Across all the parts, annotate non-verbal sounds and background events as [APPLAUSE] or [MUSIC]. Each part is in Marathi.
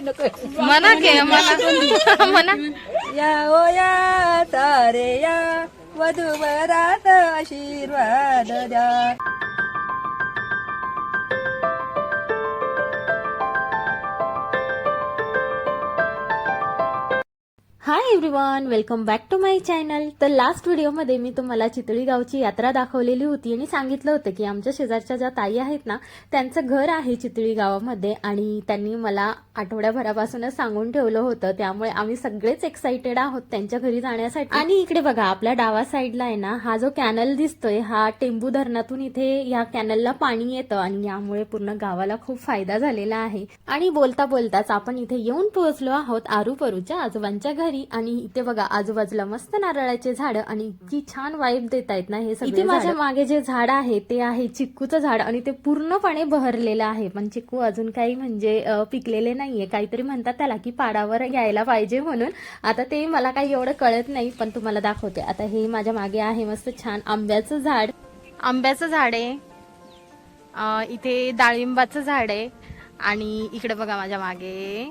मना के मना. म्हणा या ओ या तारे या वधूवरात आशीर्वाद द्या. Hi everyone welcome back to my channel तर लास्ट व्हिडिओमध्ये मी तुम्हाला चितळी गावची यात्रा दाखवलेली होती आणि सांगितलं होतं की आमच्या शेजारच्या ज्या ताई आहेत ना त्यांचं घर आहे चितळी गावामध्ये आणि त्यांनी मला आठवड्याभरापासूनच सांगून ठेवलं होतं. त्यामुळे आम्ही सगळेच एक्साइटेड आहोत त्यांच्या घरी जाण्यासाठी. आणि इकडे बघा आपल्या डावा साईडला आहे ना हा जो कॅनल दिसतोय हा टेंबू धरणातून इथे या कॅनलला पाणी येतं आणि यामुळे पूर्ण गावाला खूप फायदा झालेला आहे. आणि बोलता बोलताच आपण इथे येऊन पोहोचलो आहोत आरूपरूच्या आजोबांच्या घरी. आणि इथे बघा आजूबाजूला मस्त नारळाचे झाड आणि इतकी छान वाईब देत आहेत ना हे सगळे इथे माझ्या मागे जे झाड आहे ते आहे चिक्कूचं झाड आणि ते पूर्णपणे बहरलेलं आहे. पण चिक्कू अजून काही म्हणजे पिकलेले नाहीये. काहीतरी म्हणतात त्याला की पाडावर यायला पाहिजे म्हणून. आता ते मला काही एवढं कळत नाही पण तुम्हाला दाखवते. आता हे माझ्या मागे आहे मस्त छान आंब्याचं झाड. आंब्याचं झाड आहे. इथे डाळिंबाचं झाड आहे. आणि इकडे बघा माझ्या मागे.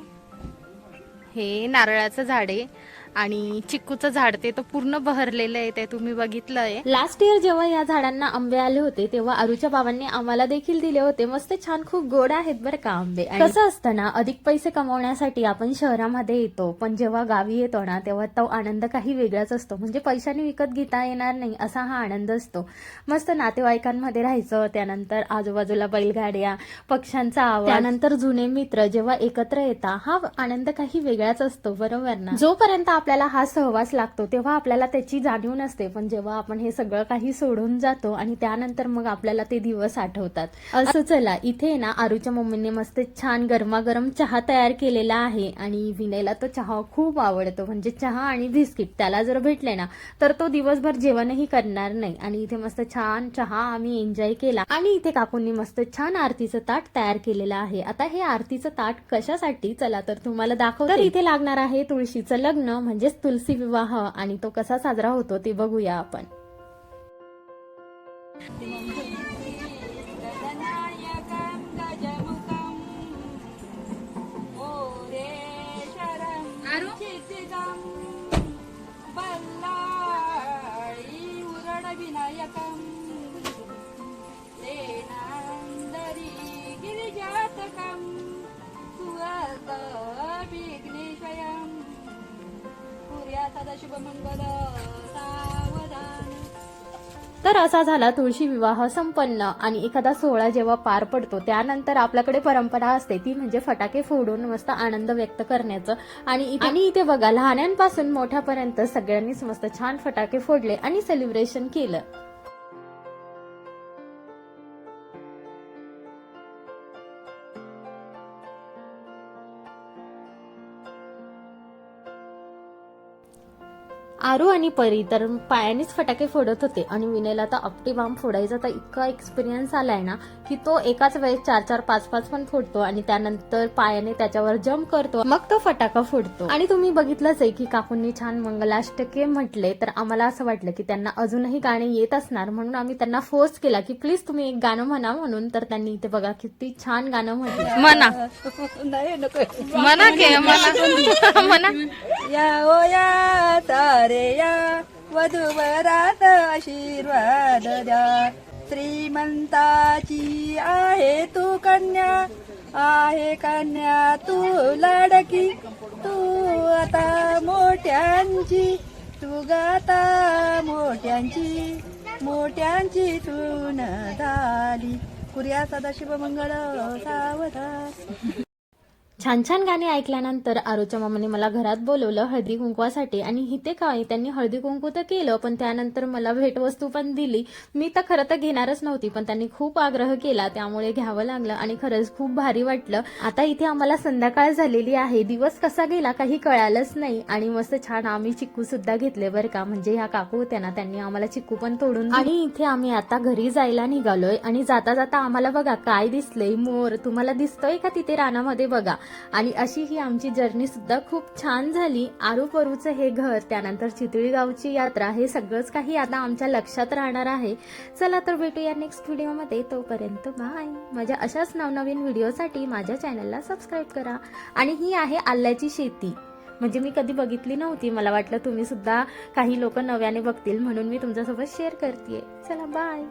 हे नारळाचं झाड आहे. आणि चिक्कूचं झाड ते तर पूर्ण बहरलेलं आहे ते तुम्ही बघितलं आहे लास्ट इयर जेव्हा या झाडांना आंबे आले होते तेव्हा अरुच्या बाबांनी आम्हाला देखील दिले होते. मस्त छान खूप गोड आहेत बरं का आंबे. कसं असतं ना अधिक पैसे कमवण्यासाठी आपण शहरामध्ये येतो पण जेव्हा गावी येतो ना तेव्हा तो आनंद काही वेगळाच असतो. म्हणजे पैशाने विकत घेता येणार नाही असा हा आनंद असतो. मस्त नातेवाईकांमध्ये राहायचं त्यानंतर आजूबाजूला बैलगाड्या पक्ष्यांचा आवाज. त्यानंतर जुने मित्र जेव्हा एकत्र येतात हा आनंद काही वेगळाच असतो बरोबर ना? जोपर्यंत आपल्याला हा सहवास लागतो तेव्हा आपल्याला त्याची जाणीव नसते. पण जेव्हा आपण हे सगळं काही सोडून जातो आणि त्यानंतर मग आपल्याला ते दिवस आठवतात. असं चला इथे ना आरूच्या मम्मीने मस्त छान गरमागरम चहा तयार केलेला आहे आणि विनयला तो चहा खूप आवडतो. म्हणजे चहा आणि बिस्किट त्याला जर भेटले ना तर तो दिवसभर जेवणही करणार नाही. आणि इथे मस्त छान चहा आम्ही एन्जॉय केला. आणि इथे काकूंनी मस्त छान आरतीचं ताट तयार केलेलं आहे. आता हे आरतीचं ताट कशासाठी? चला तर तुम्हाला दाखव तर इथे लागणार आहे तुळशीचं लग्न. म्हणजेच तुलसी विवाह आणि तो कसा साजरा होतो ते बघूया आपण. गजनायकं तर असा झाला तुळशी विवाह संपन्न आणि एखादा सोहळा जेव्हा पार पडतो त्यानंतर आपल्याकडे परंपरा असते ती म्हणजे फटाके फोडून मस्त आनंद व्यक्त करण्याचं. आणि आणि इथे बघा लहान्यांपासून मोठ्यापर्यंत सगळ्यांनीच मस्त छान फटाके फोडले आणि सेलिब्रेशन केलं. आरू आणि परी तर पायानेच फटाके फोडत होते आणि विनयला तर आपटी बाम फोडायचा तर इतका एक्सपिरियन्स आलाय ना की तो एकाच वेळेस चार चार पाच पाच पण फोडतो आणि त्यानंतर पायाने त्याच्यावर जम्प करतो मग तो फटाका फोडतो. आणि तुम्ही बघितलंच आहे की काकूंनी छान मंगलाष्टके म्हटले तर आम्हाला असं वाटलं की त्यांना अजूनही गाणे येत असणार म्हणून आम्ही त्यांना फोर्स केला की प्लीज तुम्ही एक गाणं म्हणा म्हणून तर त्यांनी इथे बघा किती छान गाणं म्हटलं. म्हणा नाही नको. म्हणा के म्हणा [LAUGHS] म्हणा या ओ या तारे या वधूवरात आशीर्वाद द्या श्रीमंताची आहे तू कन्या आहे कन्या तू लाडकी तू आता मोठ्यांची तू गाता मोठ्यांची मोठ्यांची तून झाली कुर्या सदाशिव मंगळ सावधान छान छान गाणी ऐकल्यानंतर आरोच्या मामाने मला घरात बोलवलं हळदी कुंकवासाठी आणि इथे काय त्यांनी हळदी कुंकू तर केलं पण त्यानंतर मला भेटवस्तू पण दिली. मी तर खरं तर घेणारच नव्हती पण त्यांनी खूप आग्रह केला त्यामुळे घ्यावं लागलं आणि खरंच खूप भारी वाटलं. आता इथे आम्हाला संध्याकाळ झालेली आहे दिवस कसा गेला काही कळालंच नाही आणि मस्त छान आम्ही चिक्कू सुद्धा घेतले बरं का म्हणजे ह्या काकू होत्या ना त्यांनी आम्हाला चिक्कू पण तोडून आणि इथे आम्ही आता घरी जायला निघालोय आणि जाता जाता आम्हाला बघा काय दिसलंय मोर तुम्हाला दिसतोय का तिथे रानामध्ये? बघा. आणि अशी ही आमची जर्नी सुद्धा खूप छान झाली. आरू परूचं हे घर त्यानंतर चितळीगावची यात्रा हे सगळंच काही आता आमच्या लक्षात राहणार आहे. चला तर भेटूया नेक्स्ट व्हिडिओमध्ये. तोपर्यंत बाय माझ्या अशाच नवनवीन व्हिडिओसाठी माझ्या चॅनलला सबस्क्राईब करा. आणि ही आहे आल्याची शेती. म्हणजे मी कधी बघितली नव्हती. मला वाटलं तुम्ही सुद्धा काही लोक नव्याने बघतील म्हणून मी तुमच्यासोबत शेअर करते चला बाय